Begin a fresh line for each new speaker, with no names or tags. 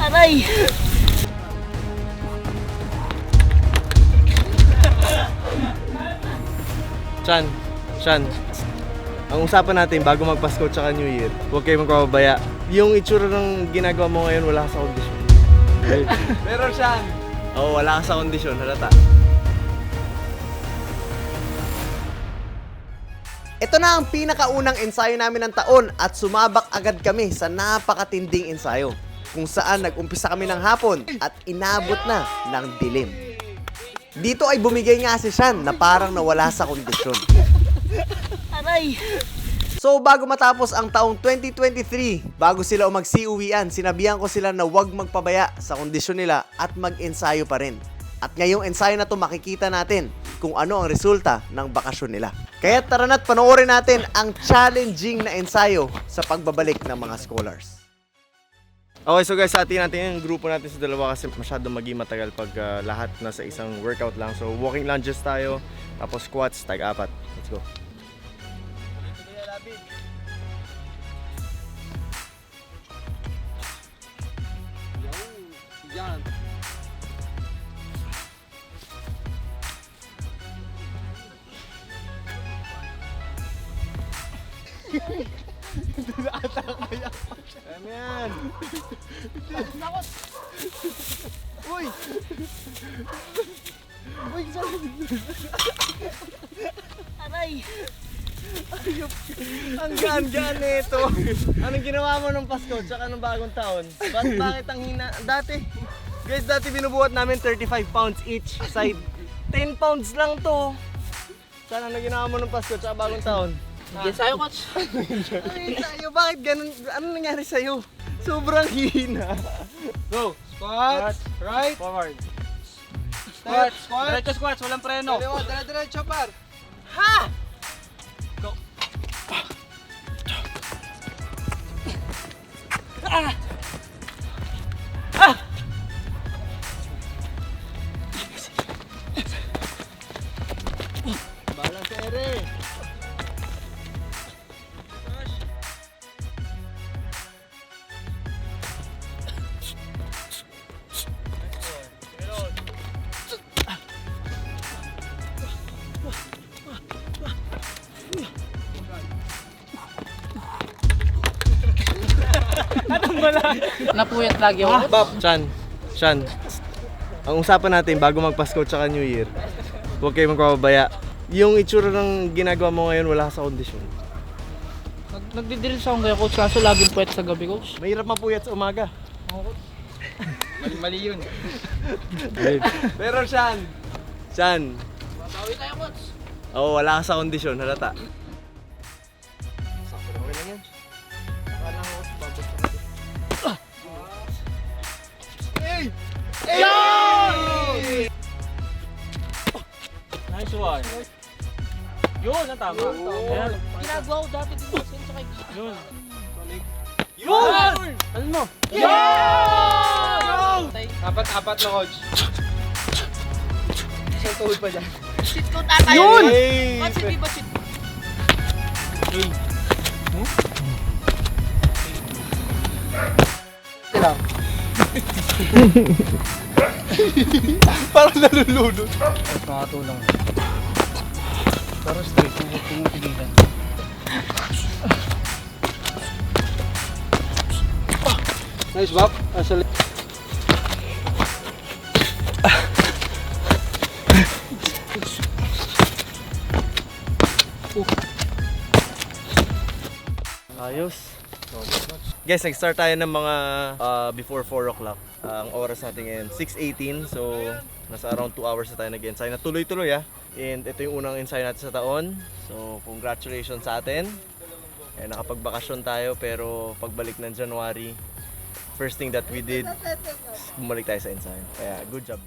Aray!
Chan, Chan, ang usapan natin bago magpasko tsaka New Year, huwag kayong magpapabaya. Yung itsura ng ginagawa mo ngayon, wala ka sa kondisyon.
Meron siya.
Oo, wala ka sa kondisyon, halata.
Ito na ang pinakaunang ensayo namin ng taon at sumabak agad kami sa napakatinding ensayo kung saan nag-umpisa kami ng hapon at inabot na ng dilim. Dito ay bumigay nga si Shan na parang nawala sa kondisyon.
Aray!
So bago matapos ang taong 2023, bago sila umagsiuwian, sinabihan ko sila na huwag magpabaya sa kondisyon nila at mag-ensayo pa rin. At ngayong ensayo na to makikita natin kung ano ang resulta ng bakasyon nila. Kaya tara na't panoorin natin ang challenging na ensayo sa pagbabalik ng mga scholars.
Okay, so guys, atin natin yung grupo natin sa dalawa kasi masyado maging matagal pag ah, lahat nasa isang workout lang. So, walking lunges tayo, tapos squats, tag-apat. Let's go. Ano yan?
Uy! Uy, sorry.
Aray!
Ang gaan-gaan nito. Anong ginawa mo nung Pasko tsaka nung bagong taon? Ba't bakit ang hina? Dati, guys, dati binubuhat namin 35 pounds each side. 10 pounds lang to. Sana ano ginawa mo nung Pasko tsaka bagong taon?
Bigyan sa'yo, coach.
Ay, tayo, bakit ganun? Ano nangyari sa'yo? Sobrang hina.
Go. Squats. Right.
Forward.
Step. Squat.
Diretso squats, walang preno.
Kaliwa. Dire-diretso par.
Balance
Napuyat lagi ako.
Bob. Chan, Chan. Ang usapan natin bago magpasko tsaka New Year, huwag kayong magpapabaya. Yung itsura ng ginagawa mo ngayon, wala sa kondisyon.
Nag nagdidrill sa akong kaya, coach, kaso laging puwet sa gabi, coach.
Mahirap mapuyat sa umaga.
Mali, mali yun.
Pero Chan, Chan,
Bawi tayo, coach.
Oo, wala ka sa kondisyon, halata.
One. Yun, ang tama. Ayan. Ginagawa ko dati din sa sa kay Yun.
Yun!
Ano mo?
Yun!
Apat-apat na coach. Isang tuhod pa dyan.
Cheat code ata
Yun! Hey!
Coach, hindi ba cheat
Parang nalulunod.
Makatulong. Pero straight, kung tumutugilan.
Nice, Bob. Asa li-
Ayos. Guys, nag-start tayo ng mga ah, before 4 o'clock. Ah, ang oras natin ngayon, 6.18. So, nasa around 2 hours na tayo nag-ensayo. Na tuloy-tuloy ah. And ito yung unang ensayo natin sa taon. So, congratulations sa atin. Eh, nakapagbakasyon tayo pero pagbalik ng January, first thing that we did, bumalik tayo sa ensayo. Kaya, good job.